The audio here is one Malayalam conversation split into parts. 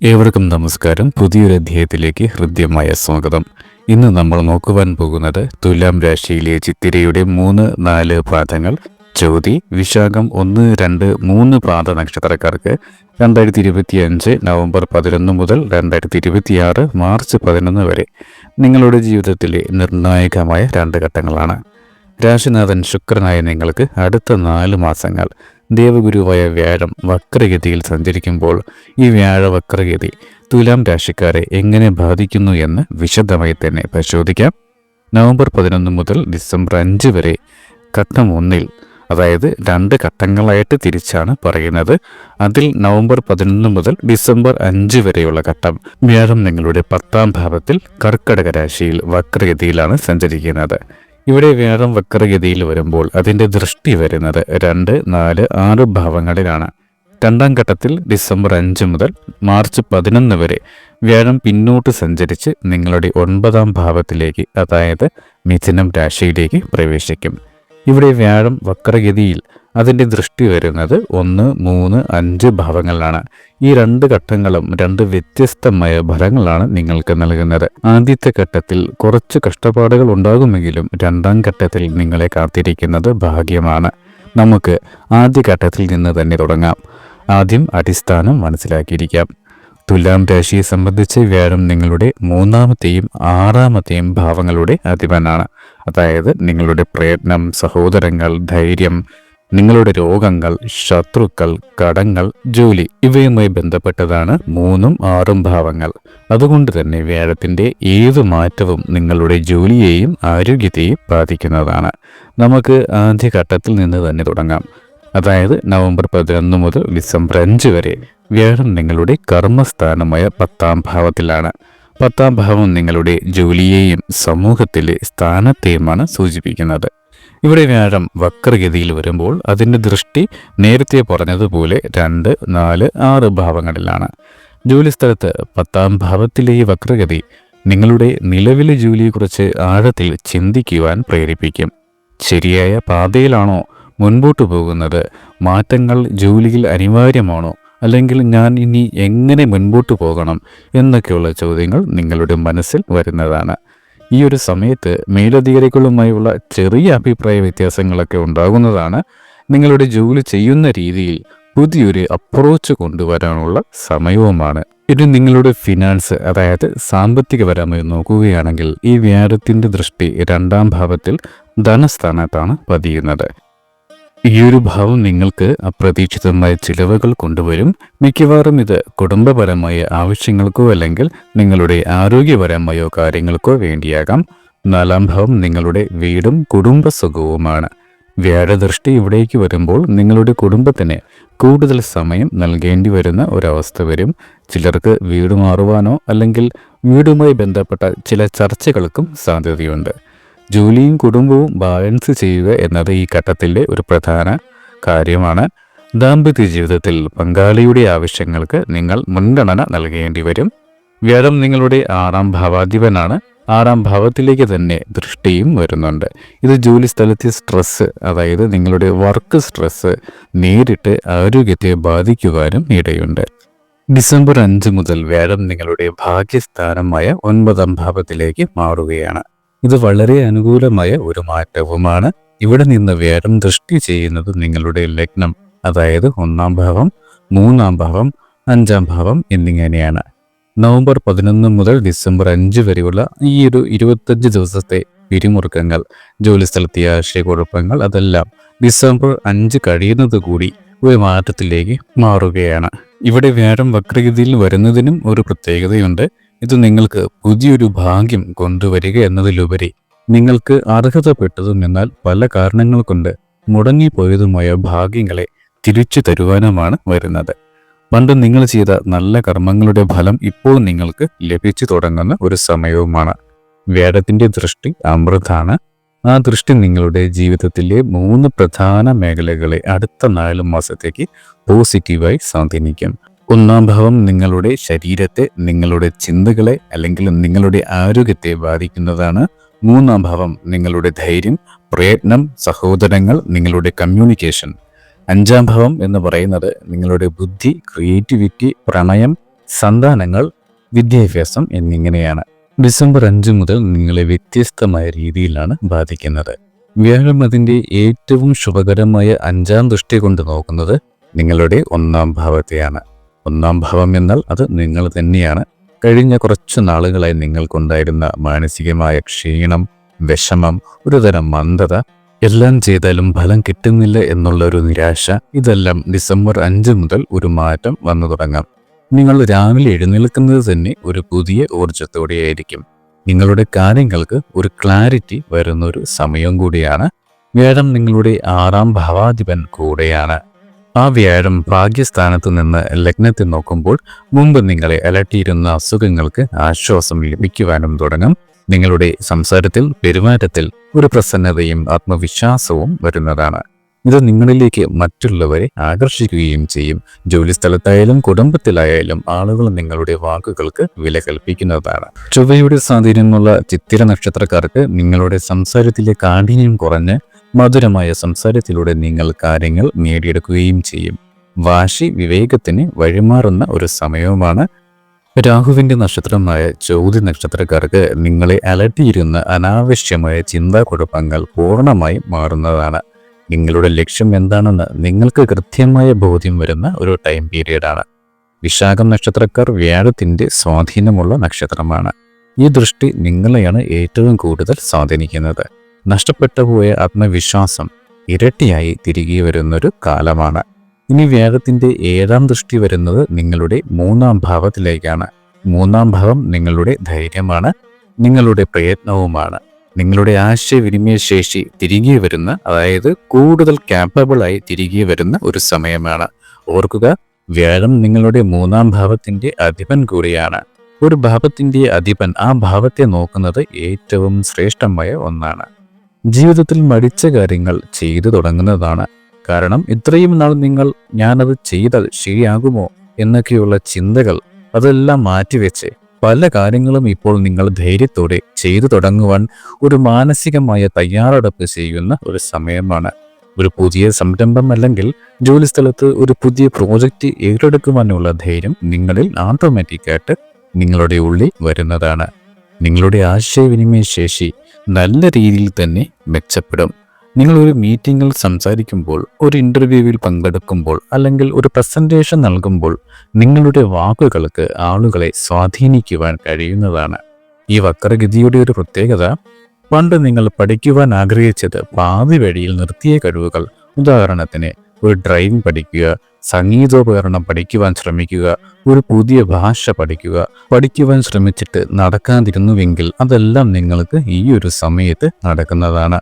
ഏവർക്കും നമസ്കാരം. പുതിയൊരു അധ്യായത്തിലേക്ക് ഹൃദ്യമായ സ്വാഗതം. ഇന്ന് നമ്മൾ നോക്കുവാൻ പോകുന്നത് തുലാം രാശിയിലെ ചിത്തിരയുടെ മൂന്ന് നാല് പാദങ്ങൾ. ചോതി വിശാഖം ഒന്ന് രണ്ട് മൂന്ന് പാദ നക്ഷത്രക്കാർക്ക് രണ്ടായിരത്തി ഇരുപത്തി അഞ്ച് നവംബർ പതിനൊന്ന് മുതൽ രണ്ടായിരത്തി ഇരുപത്തിയാറ് മാർച്ച് പതിനൊന്ന് വരെ നിങ്ങളുടെ ജീവിതത്തിലെ നിർണായകമായ രണ്ട് ഘട്ടങ്ങളാണ്. രാശിനാഥൻ ശുക്രനായ നിങ്ങൾക്ക് അടുത്ത നാല് മാസങ്ങൾ ദേവഗുരുവായ വ്യാഴം വക്രഗതിയിൽ സഞ്ചരിക്കുമ്പോൾ ഈ വ്യാഴ വക്രഗതി തുലാം രാശിക്കാരെ എങ്ങനെ ബാധിക്കുന്നു എന്ന് വിശദമായി തന്നെ പരിശോധിക്കാം. നവംബർ പതിനൊന്ന് മുതൽ ഡിസംബർ അഞ്ച് വരെ ഘട്ടം ഒന്നിൽ അതായത് രണ്ട് ഘട്ടങ്ങളായിട്ട് തിരിച്ചാണ് പറയുന്നത്. അതിൽ നവംബർ പതിനൊന്ന് മുതൽ ഡിസംബർ അഞ്ച് വരെയുള്ള ഘട്ടം വ്യാഴം നിങ്ങളുടെ പത്താം ഭാവത്തിൽ കർക്കടക രാശിയിൽ വക്രഗതിയിലാണ് സഞ്ചരിക്കുന്നത്. ഇവിടെ വ്യാഴം വക്രഗതിയിൽ വരുമ്പോൾ അതിന്റെ ദൃഷ്ടി വരുന്നത് രണ്ട് നാല് ആറ് ഭാവങ്ങളിലാണ്. രണ്ടാം ഘട്ടത്തിൽ ഡിസംബർ അഞ്ച് മുതൽ മാർച്ച് പതിനൊന്ന് വരെ വ്യാഴം പിന്നോട്ട് സഞ്ചരിച്ച് നിങ്ങളുടെ ഒൻപതാം ഭാവത്തിലേക്ക് അതായത് മിഥുനം രാശിയിലേക്ക് പ്രവേശിക്കും. ഇവിടെ വ്യാഴം വക്രഗതിയിൽ അതിന്റെ ദൃഷ്ടി വരുന്നത് ഒന്ന് മൂന്ന് അഞ്ച് ഭാവങ്ങളിലാണ്. ഈ രണ്ട് ഘട്ടങ്ങളും രണ്ട് വ്യത്യസ്തമായ ഫലങ്ങളാണ് നിങ്ങൾക്ക് നൽകുന്നത്. ആദ്യത്തെ ഘട്ടത്തിൽ കുറച്ച് കഷ്ടപ്പാടുകൾ ഉണ്ടാകുമെങ്കിലും രണ്ടാം ഘട്ടത്തിൽ നിങ്ങളെ കാത്തിരിക്കുന്നത് ഭാഗ്യമാണ്. നമുക്ക് ആദ്യ ഘട്ടത്തിൽ നിന്ന് തന്നെ തുടങ്ങാം. ആദ്യം അടിസ്ഥാനം മനസ്സിലാക്കിയിരിക്കാം. തുലാം രാശിയെ സംബന്ധിച്ച് വ്യാഴം നിങ്ങളുടെ മൂന്നാമത്തെയും ആറാമത്തെയും ഭാവങ്ങളുടെ അധിപനാണ്. അതായത് നിങ്ങളുടെ പ്രയത്നം സഹോദരങ്ങൾ ധൈര്യം നിങ്ങളുടെ രോഗങ്ങൾ ശത്രുക്കൾ കടങ്ങൾ ജോലി ഇവയുമായി ബന്ധപ്പെട്ടതാണ് മൂന്നും ആറും ഭാവങ്ങൾ. അതുകൊണ്ട് തന്നെ വ്യാഴത്തിന്റെ ഏതു മാറ്റവും നിങ്ങളുടെ ജോലിയെയും ആരോഗ്യത്തെയും ബാധിക്കുന്നതാണ്. നമുക്ക് ആദ്യഘട്ടത്തിൽ നിന്ന് തന്നെ തുടങ്ങാം. അതായത് നവംബർ പതിനൊന്ന് മുതൽ ഡിസംബർ അഞ്ച് വരെ വ്യാഴം നിങ്ങളുടെ കർമ്മസ്ഥാനമായ പത്താം ഭാവത്തിലാണ്. പത്താം ഭാവം നിങ്ങളുടെ ജോലിയെയും സമൂഹത്തിലെ സ്ഥാനത്തെയുമാണ് സൂചിപ്പിക്കുന്നത്. ഇവിടെ വ്യാഴം വക്രഗതിയിൽ വരുമ്പോൾ അതിന്റെ ദൃഷ്ടി നേരത്തെ പറഞ്ഞതുപോലെ രണ്ട് നാല് ആറ് ഭാവങ്ങളിലാണ്. ജോലിസ്ഥലത്ത് പത്താം ഭാവത്തിലെ ഈ വക്രഗതി നിങ്ങളുടെ നിലവിലെ ജോലിയെക്കുറിച്ച് ആഴത്തിൽ ചിന്തിക്കുവാൻ പ്രേരിപ്പിക്കും. ശരിയായ പാതയിലാണോ മുൻപോട്ട് പോകുന്നത്? മാറ്റങ്ങൾ ജോലിയിൽ അനിവാര്യമാണോ? അല്ലെങ്കിൽ ഞാൻ ഇനി എങ്ങനെ മുൻപോട്ട് പോകണം? എന്നൊക്കെയുള്ള ചോദ്യങ്ങൾ നിങ്ങളുടെ മനസ്സിൽ വരുന്നതാണ്. ഈ ഒരു സമയത്ത് മേലധികാരികളുമായുള്ള ചെറിയ അഭിപ്രായ വ്യത്യാസങ്ങളൊക്കെ ഉണ്ടാകുന്നതാണ് നിങ്ങളുടെ ജോലി ചെയ്യുന്ന രീതിയിൽ പുതിയൊരു അപ്രോച്ച് കൊണ്ടുവരാനുള്ള സമയവുമാണ്. ഇനി നിങ്ങളുടെ ഫിനാൻസ് അതായത് സാമ്പത്തിക പരമായി നോക്കുകയാണെങ്കിൽ ഈ വ്യാഴത്തിന്റെ ദൃഷ്ടി രണ്ടാം ഭാവത്തിൽ ധനസ്ഥാനത്താണ് പതിയുന്നത്. ഈ ഒരു ഭാവം നിങ്ങൾക്ക് അപ്രതീക്ഷിതമായ ചിലവുകൾ കൊണ്ടുവരും. മിക്കവാറും ഇത് കുടുംബപരമായ ആവശ്യങ്ങൾക്കോ അല്ലെങ്കിൽ നിങ്ങളുടെ ആരോഗ്യപരമായോ കാര്യങ്ങൾക്കോ വേണ്ടിയാകാം. നാലാം ഭാവം നിങ്ങളുടെ വീടും കുടുംബസുഖവുമാണ്. വ്യാഴദൃഷ്ടി ഇവിടേക്ക് വരുമ്പോൾ നിങ്ങളുടെ കുടുംബത്തിന് കൂടുതൽ സമയം നൽകേണ്ടി വരുന്ന ഒരവസ്ഥ വരും. ചിലർക്ക് വീട് മാറുവാനോ അല്ലെങ്കിൽ വീടുമായി ബന്ധപ്പെട്ട ചില ചർച്ചകൾക്കും സാധ്യതയുണ്ട്. ജോലിയും കുടുംബവും ബാലൻസ് ചെയ്യുക എന്നത് ഈ ഘട്ടത്തിലെ ഒരു പ്രധാന കാര്യമാണ്. ദാമ്പത്യ ജീവിതത്തിൽ പങ്കാളിയുടെ ആവശ്യങ്ങൾക്ക് നിങ്ങൾ മുൻഗണന നൽകേണ്ടി വരും. വ്യാഴം നിങ്ങളുടെ ആറാം ഭാവാധിപനാണ്. ആറാം ഭാവത്തിലേക്ക് തന്നെ ദൃഷ്ടിയും വരുന്നുണ്ട്. ഇത് ജോലി സ്ഥലത്തെ സ്ട്രെസ്സ് അതായത് നിങ്ങളുടെ വർക്ക് സ്ട്രെസ്സ് നേരിട്ട് ആരോഗ്യത്തെ ബാധിക്കുവാനും ഇടയുണ്ട്. ഡിസംബർ അഞ്ച് മുതൽ വ്യാഴം നിങ്ങളുടെ ഭാഗ്യസ്ഥാനമായ ഒൻപതാം ഭാവത്തിലേക്ക് മാറുകയാണ്. ഇത് വളരെ അനുകൂലമായ ഒരു മാറ്റവുമാണ്. ഇവിടെ നിന്ന് വ്യാഴം ദൃഷ്ടി ചെയ്യുന്നത് നിങ്ങളുടെ ലഗ്നം അതായത് ഒന്നാം ഭാവം മൂന്നാം ഭാവം അഞ്ചാം ഭാവം എന്നിങ്ങനെയാണ്. നവംബർ പതിനൊന്ന് മുതൽ ഡിസംബർ അഞ്ച് വരെയുള്ള ഈ ഒരു ഇരുപത്തഞ്ച് ദിവസത്തെ പിരിമുറുക്കങ്ങൾ ജോലിസ്ഥലത്തെ ആശയക്കുഴപ്പങ്ങൾ അതെല്ലാം ഡിസംബർ അഞ്ച് കഴിയുന്നത് കൂടി ഒരു മാറ്റത്തിലേക്ക് മാറുകയാണ്. ഇവിടെ വ്യാഴം വക്രഗതിയിൽ വരുന്നതിനും ഒരു പ്രത്യേകതയുണ്ട്. ഇത് നിങ്ങൾക്ക് പുതിയൊരു ഭാഗ്യം കൊണ്ടുവരിക എന്നതിലുപരി നിങ്ങൾക്ക് അർഹതപ്പെട്ടതും എന്നാൽ പല കാരണങ്ങൾ കൊണ്ട് മുടങ്ങിപ്പോയതുമായ ഭാഗ്യങ്ങളെ തിരിച്ചു തരുവാനുമാണ് വരുന്നത്. പണ്ട് നിങ്ങൾ ചെയ്ത നല്ല കർമ്മങ്ങളുടെ ഫലം ഇപ്പോൾ നിങ്ങൾക്ക് ലഭിച്ചു തുടങ്ങുന്ന ഒരു സമയവുമാണ്. വേദത്തിന്റെ ദൃഷ്ടി അമൃതാണ്. ആ ദൃഷ്ടി നിങ്ങളുടെ ജീവിതത്തിലെ മൂന്ന് പ്രധാന മേഖലകളെ അടുത്ത നാല് മാസത്തേക്ക് പോസിറ്റീവായി സ്വാധീനിക്കും. ഒന്നാം ഭാവം നിങ്ങളുടെ ശരീരത്തെ നിങ്ങളുടെ ചിന്തകളെ അല്ലെങ്കിൽ നിങ്ങളുടെ ആരോഗ്യത്തെ ബാധിക്കുന്നതാണ്. മൂന്നാം ഭാവം നിങ്ങളുടെ ധൈര്യം പ്രയത്നം സഹോദരങ്ങൾ നിങ്ങളുടെ കമ്മ്യൂണിക്കേഷൻ അഞ്ചാം ഭാവം എന്ന് പറയുന്നത് നിങ്ങളുടെ ബുദ്ധി ക്രിയേറ്റിവിറ്റി പ്രണയം സന്താനങ്ങൾ വിദ്യാഭ്യാസം എന്നിങ്ങനെയാണ്. ഡിസംബർ അഞ്ച് മുതൽ നിങ്ങളെ വ്യത്യസ്തമായ രീതിയിലാണ് ബാധിക്കുന്നത്. വ്യാഴം അതിന്റെ ഏറ്റവും ശുഭകരമായ അഞ്ചാം ദൃഷ്ടി കൊണ്ട് നോക്കുന്നത് നിങ്ങളുടെ ഒന്നാം ഭാവത്തെയാണ്. ഒന്നാം ഭാവം എന്നാൽ അത് നിങ്ങൾ തന്നെയാണ്. കഴിഞ്ഞ കുറച്ച് നാളുകളായി നിങ്ങൾക്കുണ്ടായിരുന്ന മാനസികമായ ക്ഷീണം വിഷമം ഒരുതരം മന്ദത എല്ലാം ചെയ്താലും ഫലം കിട്ടുന്നില്ല എന്നുള്ള ഒരു നിരാശ ഇതെല്ലാം ഡിസംബർ അഞ്ച് മുതൽ ഒരു മാറ്റം വന്നു തുടങ്ങാം. നിങ്ങൾ രാവിലെ എഴുന്നേൽക്കുന്നത് തന്നെ ഒരു പുതിയ ഊർജത്തോടെയായിരിക്കും നിങ്ങളുടെ കാര്യങ്ങൾക്ക് ഒരു ക്ലാരിറ്റി വരുന്ന ഒരു സമയം കൂടിയാണ്. വ്യാഴം നിങ്ങളുടെ ആറാം ഭാവാധിപൻ കൂടെയാണ്. ആ വ്യാഴം ഭാഗ്യസ്ഥാനത്ത് നിന്ന് ലഗ്നത്തിൽ നോക്കുമ്പോൾ മുമ്പ് നിങ്ങളെ അലട്ടിയിരുന്ന അസുഖങ്ങൾക്ക് ആശ്വാസം ലഭിക്കുവാനും തുടങ്ങും. നിങ്ങളുടെ സംസാരത്തിൽ പെരുമാറ്റത്തിൽ ഒരു പ്രസന്നതയും ആത്മവിശ്വാസവും വരുന്നതാണ്. ഇത് നിങ്ങളിലേക്ക് മറ്റുള്ളവരെ ആകർഷിക്കുകയും ചെയ്യും. ജോലിസ്ഥലത്തായാലും കുടുംബത്തിലായാലും ആളുകൾ നിങ്ങളുടെ വാക്കുകൾക്ക് വില കൽപ്പിക്കുന്നതാണ്. ചൊവ്വയുടെ സ്വാധീനമുള്ള ചിത്തിര നക്ഷത്രക്കാർക്ക് നിങ്ങളുടെ സംസാരത്തിലെ കാഠിന്യം കുറഞ്ഞ് മധുരമായ സംസാരത്തിലൂടെ നിങ്ങൾ കാര്യങ്ങൾ നേടിയെടുക്കുകയും ചെയ്യും. വാശി വിവേകത്തിന് വഴിമാറുന്ന ഒരു സമയവുമാണ് രാഹുവിന്റെ നക്ഷത്രമായ ചോതി നക്ഷത്രക്കാർക്ക് നിങ്ങളെ അലട്ടിയിരുന്ന അനാവശ്യമായ ചിന്താക്കുഴപ്പങ്ങൾ പൂർണമായി മാറുന്നതാണ്. നിങ്ങളുടെ ലക്ഷ്യം എന്താണെന്ന് നിങ്ങൾക്ക് കൃത്യമായ ബോധ്യം വരുന്ന ഒരു ടൈം പീരീഡാണ് വിശാഖം നക്ഷത്രക്കാർ വ്യാഴത്തിന്റെ സ്വാധീനമുള്ള നക്ഷത്രമാണ്. ഈ ദൃഷ്ടി നിങ്ങളെയാണ് ഏറ്റവും കൂടുതൽ സ്വാധീനിക്കുന്നത്. നഷ്ടപ്പെട്ടു പോയ ആത്മവിശ്വാസം ഇരട്ടിയായി തിരികെ വരുന്നൊരു കാലമാണ്. ഇനി വ്യാഴത്തിന്റെ ഏഴാം ദൃഷ്ടി വരുന്നത് നിങ്ങളുടെ മൂന്നാം ഭാവത്തിലേക്കാണ്. മൂന്നാം ഭാവം നിങ്ങളുടെ ധൈര്യമാണ് നിങ്ങളുടെ പ്രയത്നവുമാണ്. നിങ്ങളുടെ ആശയവിനിമയ ശേഷി തിരികെ വരുന്ന അതായത് കൂടുതൽ ക്യാപ്പബിളായി തിരികെ വരുന്ന ഒരു സമയമാണ്. ഓർക്കുക വ്യാഴം നിങ്ങളുടെ മൂന്നാം ഭാവത്തിന്റെ അധിപൻ കൂടിയാണ്. ഒരു ഭാവത്തിന്റെ അധിപൻ ആ ഭാവത്തെ നോക്കുന്നത് ഏറ്റവും ശ്രേഷ്ഠമായ ഒന്നാണ്. ജീവിതത്തിൽ മടിച്ച കാര്യങ്ങൾ ചെയ്തു തുടങ്ങുന്നതാണ്. കാരണം ഇത്രയും നാൾ നിങ്ങൾ ഞാനത് ചെയ്താൽ ശരിയാകുമോ എന്നൊക്കെയുള്ള ചിന്തകൾ അതെല്ലാം മാറ്റിവെച്ച് പല കാര്യങ്ങളും ഇപ്പോൾ നിങ്ങൾ ധൈര്യത്തോടെ ചെയ്തു തുടങ്ങുവാൻ ഒരു മാനസികമായ തയ്യാറെടുപ്പ് ചെയ്യുന്ന ഒരു സമയമാണ്. ഒരു പുതിയ സംരംഭം അല്ലെങ്കിൽ ജോലിസ്ഥലത്ത് ഒരു പുതിയ പ്രോജക്റ്റ് ഏറ്റെടുക്കുവാനുള്ള ധൈര്യം നിങ്ങളിൽ ഓട്ടോമാറ്റിക്കായിട്ട് നിങ്ങളുടെ ഉള്ളിൽ വരുന്നതാണ്. നിങ്ങളുടെ ആശയവിനിമയ ശേഷി നല്ല രീതിയിൽ തന്നെ മെച്ചപ്പെടും. നിങ്ങൾ ഒരു മീറ്റിങ്ങിൽ സംസാരിക്കുമ്പോൾ ഒരു ഇന്റർവ്യൂവിൽ പങ്കെടുക്കുമ്പോൾ അല്ലെങ്കിൽ ഒരു പ്രസന്റേഷൻ നൽകുമ്പോൾ നിങ്ങളുടെ വാക്കുകൾക്ക് ആളുകളെ സ്വാധീനിക്കുവാൻ കഴിയുന്നതാണ്. ഈ വക്രഗതിയുടെ ഒരു പ്രത്യേകത പണ്ട് നിങ്ങൾ പഠിക്കുവാൻ ആഗ്രഹിച്ചത് പാതി വഴിയിൽ നിർത്തിയ കഴിവുകൾ. ഉദാഹരണത്തിന് ഒരു ഡ്രൈവിംഗ് പഠിക്കുക സംഗീതോപകരണം പഠിക്കുവാൻ ശ്രമിക്കുക ഒരു പുതിയ ഭാഷ പഠിക്കുക. പഠിക്കുവാൻ ശ്രമിച്ചിട്ട് നടക്കാതിരുന്നുവെങ്കിൽ അതെല്ലാം നിങ്ങൾക്ക് ഈ ഒരു സമയത്ത് നടക്കുന്നതാണ്.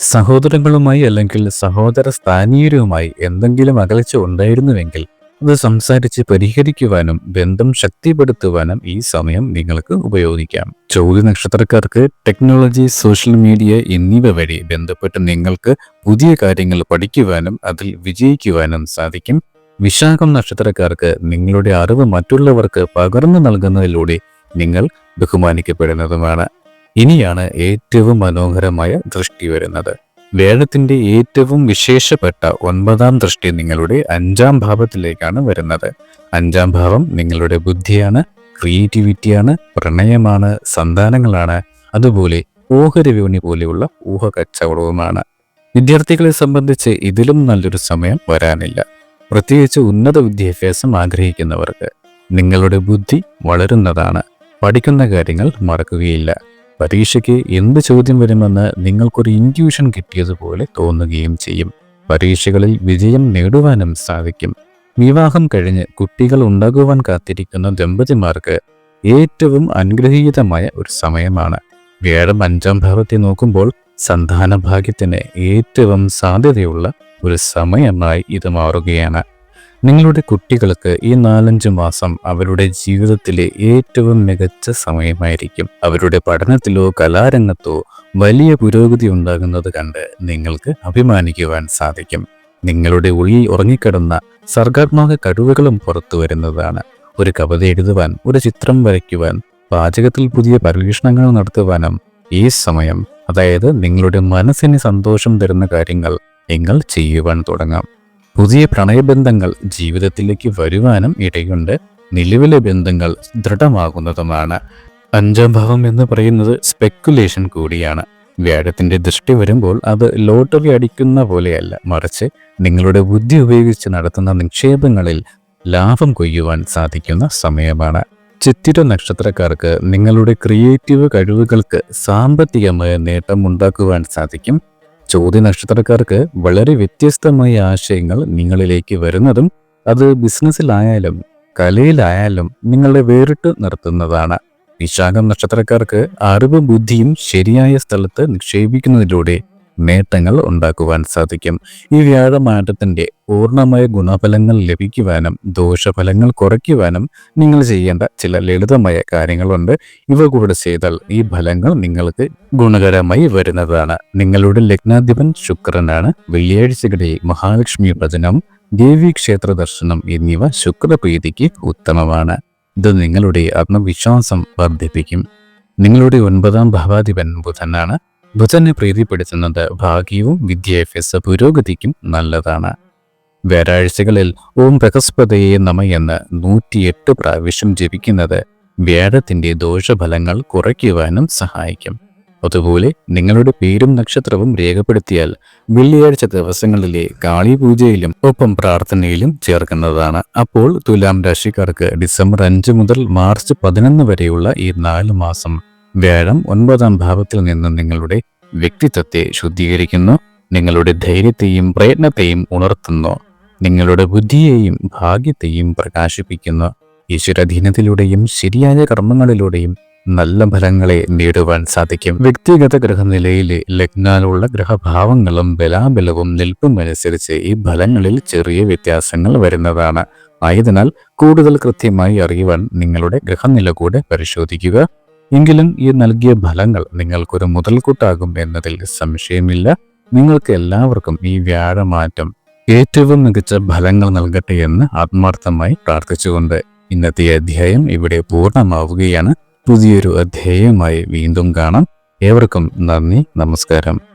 സഹോദരങ്ങളുമായി അല്ലെങ്കിൽ സഹോദര സ്ഥാനീയരുമായി എന്തെങ്കിലും അകൽച്ച ഉണ്ടായിരുന്നുവെങ്കിൽ അത് സംസാരിച്ച് പരിഹരിക്കുവാനും ബന്ധം ശക്തിപ്പെടുത്തുവാനും ഈ സമയം നിങ്ങൾക്ക് ഉപയോഗിക്കാം. ചോദ്യ നക്ഷത്രക്കാർക്ക് ടെക്നോളജി സോഷ്യൽ മീഡിയ എന്നിവ വഴി ബന്ധപ്പെട്ട് നിങ്ങൾക്ക് പുതിയ കാര്യങ്ങൾ പഠിക്കുവാനും അതിൽ വിജയിക്കുവാനും സാധിക്കും. വിശാഖം നക്ഷത്രക്കാർക്ക് നിങ്ങളുടെ അറിവ് മറ്റുള്ളവർക്ക് പകർന്നു നൽകുന്നതിലൂടെ നിങ്ങൾ ബഹുമാനിക്കപ്പെടുന്നതുമാണ്. ഇനിയാണ് ഏറ്റവും മനോഹരമായ ദൃഷ്ടി വരുന്നത്. വേദത്തിന്റെ ഏറ്റവും വിശേഷപ്പെട്ട ഒൻപതാം ദൃഷ്ടി നിങ്ങളുടെ അഞ്ചാം ഭാവത്തിലേക്കാണ് വരുന്നത്. അഞ്ചാം ഭാവം നിങ്ങളുടെ ബുദ്ധിയാണ് ക്രിയേറ്റിവിറ്റിയാണ് പ്രണയമാണ് സന്താനങ്ങളാണ് അതുപോലെ ഊഹരവിപണി പോലെയുള്ള ഊഹ കച്ചവടവുമാണ് വിദ്യാർത്ഥികളെ സംബന്ധിച്ച് ഇതിലും നല്ലൊരു സമയം വരാനില്ല. പ്രത്യേകിച്ച് ഉന്നത വിദ്യാഭ്യാസം ആഗ്രഹിക്കുന്നവർക്ക് നിങ്ങളുടെ ബുദ്ധി വളരുന്നതാണ്. പഠിക്കുന്ന കാര്യങ്ങൾ മറക്കുകയില്ല. പരീക്ഷയ്ക്ക് എന്ത് ചോദ്യം വരുമെന്ന് നിങ്ങൾക്കൊരു ഇന്റ്യൂഷൻ കിട്ടിയതുപോലെ തോന്നുകയും ചെയ്യും. പരീക്ഷകളിൽ വിജയം നേടുവാനും സാധിക്കും. വിവാഹം കഴിഞ്ഞ് കുട്ടികൾ ഉണ്ടാകുവാൻ കാത്തിരിക്കുന്ന ദമ്പതിമാർക്ക് ഏറ്റവും അനുഗ്രഹീതമായ ഒരു സമയമാണ്. വ്യാഴം അഞ്ചാം ഭാവത്തെ നോക്കുമ്പോൾ സന്താന ഭാഗ്യത്തിന് ഏറ്റവും സാധ്യതയുള്ള ഒരു സമയമായി ഇത് മാറുകയാണ്. നിങ്ങളുടെ കുട്ടികൾക്ക് ഈ നാലഞ്ച് മാസം അവരുടെ ജീവിതത്തിലെ ഏറ്റവും മികച്ച സമയമായിരിക്കും. അവരുടെ പഠനത്തിലോ കലാരംഗത്തോ വലിയ പുരോഗതി ഉണ്ടാകുന്നത് കണ്ട് നിങ്ങൾക്ക് അഭിമാനിക്കുവാൻ സാധിക്കും. നിങ്ങളുടെ ഉള്ളിൽ ഉറങ്ങിക്കിടന്ന സർഗാത്മക കഴിവുകളും പുറത്തു വരുന്നതാണ്. ഒരു കവിത എഴുതുവാൻ ഒരു ചിത്രം വരയ്ക്കുവാൻ പാചകത്തിൽ പുതിയ പരീക്ഷണങ്ങൾ നടത്തുവാനും ഈ സമയം അതായത് നിങ്ങളുടെ മനസ്സിന് സന്തോഷം തരുന്ന കാര്യങ്ങൾ നിങ്ങൾ ചെയ്യുവാൻ തുടങ്ങാം. പുതിയ പ്രണയബന്ധങ്ങൾ ജീവിതത്തിലേക്ക് വരുവാനും ഇടയുണ്ട്. നിലവിലെ ബന്ധങ്ങൾ ദൃഢമാകുന്നതുമാണ്. അഞ്ചാം ഭാവം എന്ന് പറയുന്നത് സ്പെക്കുലേഷൻ കൂടിയാണ്. വ്യാഴത്തിന്റെ ദൃഷ്ടി വരുമ്പോൾ അത് ലോട്ടറി അടിക്കുന്ന പോലെയല്ല. മറിച്ച് നിങ്ങളുടെ ബുദ്ധി ഉപയോഗിച്ച് നടത്തുന്ന നിക്ഷേപങ്ങളിൽ ലാഭം കൊയ്യുവാൻ സാധിക്കുന്ന സമയമാണ്. ചിത്തിര നക്ഷത്രക്കാർക്ക് നിങ്ങളുടെ ക്രിയേറ്റീവ് കഴിവുകൾക്ക് സാമ്പത്തികമായ നേട്ടം ഉണ്ടാക്കുവാൻ സാധിക്കും. ചോദ്യ നക്ഷത്രക്കാർക്ക് വളരെ വ്യത്യസ്തമായ ആശയങ്ങൾ നിങ്ങളിലേക്ക് വരുന്നതും അത് ബിസിനസ്സിലായാലും കലയിലായാലും നിങ്ങളെ വേറിട്ട് നിർത്തുന്നതാണ്. വിശാഖം നക്ഷത്രക്കാർക്ക് അറിവ് ബുദ്ധിയും ശരിയായ സ്ഥലത്ത് നിക്ഷേപിക്കുന്നതിലൂടെ നേട്ടങ്ങൾ ഉണ്ടാക്കുവാൻ സാധിക്കും. ഈ വ്യാഴമാറ്റത്തിന്റെ പൂർണമായ ഗുണഫലങ്ങൾ ലഭിക്കുവാനും ദോഷഫലങ്ങൾ കുറയ്ക്കുവാനും നിങ്ങൾ ചെയ്യേണ്ട ചില ലളിതമായ കാര്യങ്ങളുണ്ട്. ഇവ കൂടെ ചെയ്താൽ ഈ ഫലങ്ങൾ നിങ്ങൾക്ക് ഗുണകരമായി വരുന്നതാണ്. നിങ്ങളുടെ ലഗ്നാധിപൻ ശുക്രനാണ്. വെള്ളിയാഴ്ചകളിൽ മഹാലക്ഷ്മി ഭജനം ദേവീക്ഷേത്ര ദർശനം എന്നിവ ശുക്രപ്രീതിക്ക് ഉത്തമമാണ്. ഇത് നിങ്ങളുടെ ആത്മവിശ്വാസം വർദ്ധിപ്പിക്കും. നിങ്ങളുടെ ഒൻപതാം ഭാവാധിപൻ ബുധനാണ്. ബുധനെ പ്രീതിപ്പെടുത്തുന്നത് ഭാഗ്യവും വിദ്യാഭ്യാസ പുരോഗതിക്കും നല്ലതാണ്. വ്യാഴാഴ്ചകളിൽ ഓം ബൃഹസ്പതയെ നമയെന്ന് നൂറ്റിയെട്ട് പ്രാവശ്യം ജപിക്കുന്നത് വ്യാഴത്തിന്റെ ദോഷഫലങ്ങൾ കുറയ്ക്കുവാനും സഹായിക്കും. അതുപോലെ നിങ്ങളുടെ പേരും നക്ഷത്രവും രേഖപ്പെടുത്തിയാൽ വെള്ളിയാഴ്ച ദിവസങ്ങളിലെ കാളിപൂജയിലും ഒപ്പം പ്രാർത്ഥനയിലും ചേർക്കുന്നതാണ്. അപ്പോൾ തുലാം രാശിക്കാർക്ക് ഡിസംബർ അഞ്ച് മുതൽ മാർച്ച് പതിനൊന്ന് വരെയുള്ള ഈ നാല് മാസം വ്യാഴം ഒൻപതാം ഭാവത്തിൽ നിന്ന് നിങ്ങളുടെ വ്യക്തിത്വത്തെ ശുദ്ധീകരിക്കുന്നു. നിങ്ങളുടെ ധൈര്യത്തെയും പ്രയത്നത്തെയും ഉണർത്തുന്നു. നിങ്ങളുടെ ബുദ്ധിയെയും ഭാഗ്യത്തെയും പ്രകാശിപ്പിക്കുന്നു. ഈശ്വരധീനത്തിലൂടെയും ശരിയായ കർമ്മങ്ങളിലൂടെയും നല്ല ഫലങ്ങളെ നേടുവാൻ സാധിക്കും. വ്യക്തിഗത ഗ്രഹനിലയിലെ ലഗ്നാലുള്ള ഗ്രഹഭാവങ്ങളും ബലാബലവും നിൽപ്പും അനുസരിച്ച് ഈ ഫലങ്ങളിൽ ചെറിയ വ്യത്യാസങ്ങൾ വരുന്നതാണ്. ആയതിനാൽ കൂടുതൽ കൃത്യമായി അറിയുവാൻ നിങ്ങളുടെ ഗ്രഹനില കൂടെ പരിശോധിക്കുക. എങ്കിലും ഈ നൽകിയ ഫലങ്ങൾ നിങ്ങൾക്കൊരു മുതൽക്കൂട്ടാകും എന്നതിൽ സംശയമില്ല. നിങ്ങൾക്ക് എല്ലാവർക്കും ഈ വ്യാഴമാറ്റം ഏറ്റവും മികച്ച ഫലങ്ങൾ നൽകട്ടെ എന്ന് ആത്മാർത്ഥമായി പ്രാർത്ഥിച്ചുകൊണ്ട് ഇന്നത്തെ അധ്യായം ഇവിടെ പൂർണമാവുകയാണ്. പുതിയൊരു അധ്യായമായി വീണ്ടും കാണാം. ഏവർക്കും നന്ദി നമസ്കാരം.